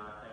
not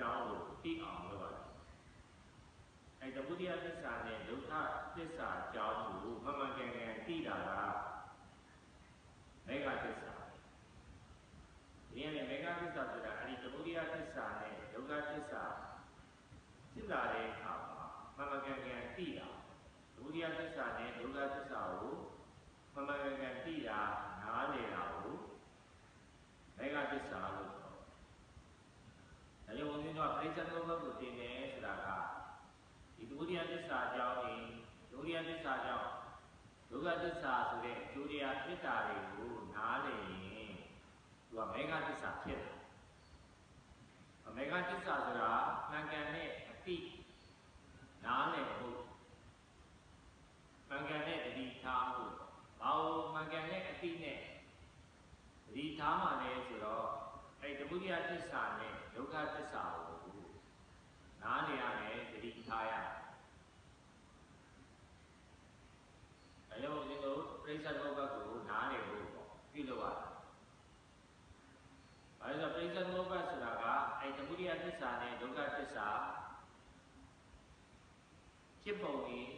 ကြောင်းကိုသိအောင်လုပ်ရတယ်။အဲသမုဒိယသစ္စာနဲ့ဒုက္ခသစ္စာအကြောင်းကိုမမှန်ကန်ကန်သိတာကမေဃသစ္စာ။ဒီနေ့မေဃသစ္စာဆိုတာအဲဒီသမုဒိယသစ္စာနဲ့ဒုက္ခသစ္စာဖြစ်လာတဲ့အခါမှာမမှန်ကန်ကန်သိတာသမုဒိယသစ္စာနဲ့ဒုက္ခသစ္စာကိုမမှန်ကန်ကန်သိတာနားလည်တာကိုမေဃသစ္စာလို့ခေါ်တယ်။ဒါကြောင့်ဦးဇင်းတို့ကပြိဿသမုပ္ပါကိုသင်တယ်ဆိုတာကဒီဒုတိယ သစ္စာအကြောင်းကြီးဒုတိယသစ္စာကြောင့်ဒုက္ခသစ္စာဆိုတဲ့အကျိုးတရားဖြစ်တာတွေကိုနားလည်ရင်သူကမေဃသစ္စာဖြစ်တယ်။အမေဃသစ္စာဆိုတာမှန်ကန်တဲ့အတိနားလည်ဖို့မှန်ကန်တဲ့တတိထားမှုဘာလို့မှန်ကန်တဲ့အတိနဲ့တတိထားမှလဲဆိုတော့အဲတပုဒ္ဒရာသစ္စာနဲ့ဒုက္ခသစ္စာကိုနားနေရမယ်တတိထားရအဲကြောင့်ဒီလို ပြိဿသမုပ္ပါကိုနားနေဖို့ပေါ့ပြုလုပ်ရတယ်။အဲဒါပြိဿသမုပ္ပါဆိုတာကအဲတပုဒ္ဒရာသစ္စာနဲ့ဒုက္ခသစ္စာဖြစ်ပုံကြီး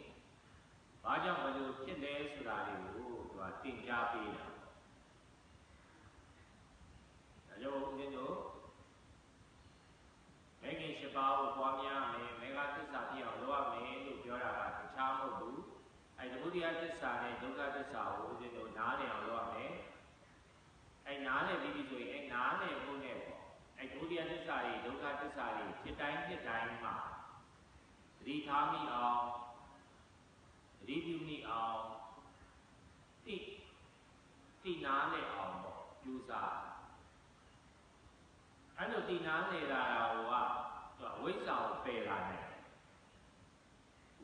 ဘာကြောင့်ဘယ်လိုဖြစ်လဲဆိုတာတွေကိုသူကသင်ကြားပေးတာ။ဒါကြောင့်ဦးဇင်းတို့မဂ္ဂင်၈ပါးကိုပွားများမယ်မေဃသစ္စာဖြစ်အောင်လုပ်ရမယ်လို့ပြောတာကတခြားမဟုတ်ဘူး။အဲသမုဒိ ယသစ္စာနဲ့ဒုက္ခသစ္စာကိုဦးဇင်းတို့နားလည်အောင်လုပ်ရမယ်။အဲနားလည်ပြီးပြီဆိုရင်အဲနားလည်ဖို့နဲ့ပေါ့။အဲသမုဒိယသစ္စာတွေဒုက္ခသစ္စာတွေဖြစ်တိုင်းဖြစ်တိုင်းမှာသတိထားမိအောင်သတိပြုမိအောင်တိတိနားနဲ့အောင်ပေါ့ကြိုးစားအဲ့လိုတိနားနေတာကသူကဝိဇ္ဇာကိုပယ်လာတယ်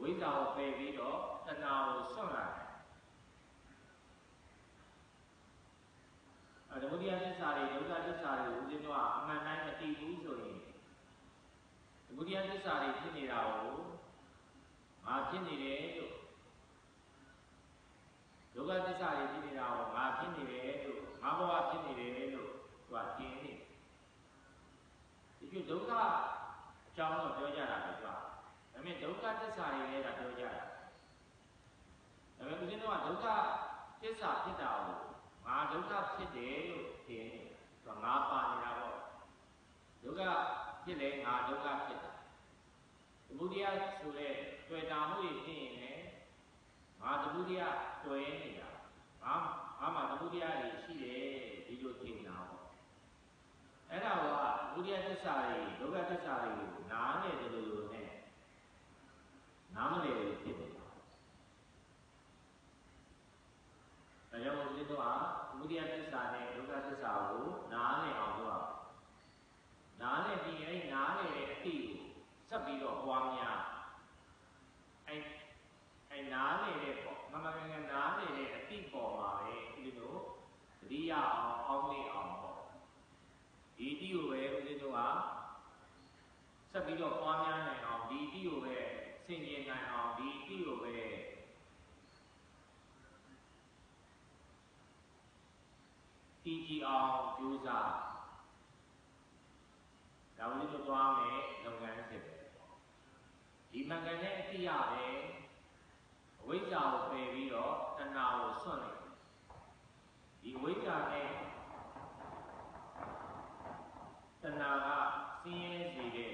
ဝိဇ္ဇာကိုပယ်ပြီးတော့ တဏှာကိုဆွန့်လာတယ်အဲဒုတိယသစ္စာတွေဒုက္ခသစ္စာတွေဦးဇင်းတို့ကအမှန်တိုင်းမသိဘူးဆိုရင်ဒုတိယသစ္စာတွေဖြစ်နေတာကိုငါဖြစ်နေတယ်လို့ဒုက္ခသစ္စာတွေဖြစ်နေတာကိုငါဖြစ်နေတယ်လို့ငါဘဝဖြစ်နေတယ်လို့သူကထင်နေဒီကျဒုက္ခအကြောင်းတော့ပြောကြတာပဲသူကဒါပေမဲ့ဒုက္ခသစ္စာတွေလည်းဒါပြောကြတာဒါပေမဲ့ဦးဇင်းတို့က ဒုက္ခသစ္စာဖြစ်တာကိုငါဒုက္ခဖြစ်တယ်လို့ထင်နေသူကငါပါနေတာပေါ့ဒုက္ခဖြစ်လေငါဒုက္ခဖြစ်တာသမုဒိယဆိုတဲ့တွေ့တာမှုတွေဖြစ်ရင်လည်းငါသမုဒိယတွေ့နေတာငါငါမှာသမုဒိယတွေရှိတယ်ဒီလိုထင်တာပေါ့အဲ့ဒါကသမုဒိယသစ္စာတွေဒုက္ခသစ္စာတွေကိုနားနေတယ်လို့နဲ့နားမလည်လို့ဖြစ်နေတာဒါကြောင့်ဒီ တော့သမုဒိယသစ္စာနဲ့ဒုက္ခသစ္စာကိုနားလည်အောင်လုပ်ရနားလည်ပြီးအဲ့နားလည်တဲ့အတိကိုဆက်ပြီးတော့ပွားများအဲ့အဲ့နားနေတဲ့ပေါ့မမကန်ကန်နားနေတဲ့အတိပေါ်မှာပဲဒီလိုတတိယအောင်အောင်းနေအောင်ပေါ့ဒီအတိကိုပဲဦးဇင်းတို့ကဆက်ပြီးတော့ပွားများနိုင်အောင်ဒီအတိကိုပဲဆင်ခြင်နိုင်အောင်ဒီအတိကိုပဲ တီတီအောင်ကြိုးစားဒါဝင်လို့သွားမယ်လုပ်ငန်းစစ်ပဲဒီမှန်ကန်တဲ့အတိရပဲအဝိဇ္ဇာကိုပယ်ပြီးတော့တဏှာကိုစွန့်လိုက်ဒီအဝိဇ္ဇာနဲ့တဏှာကစင်းရဲစေတဲ့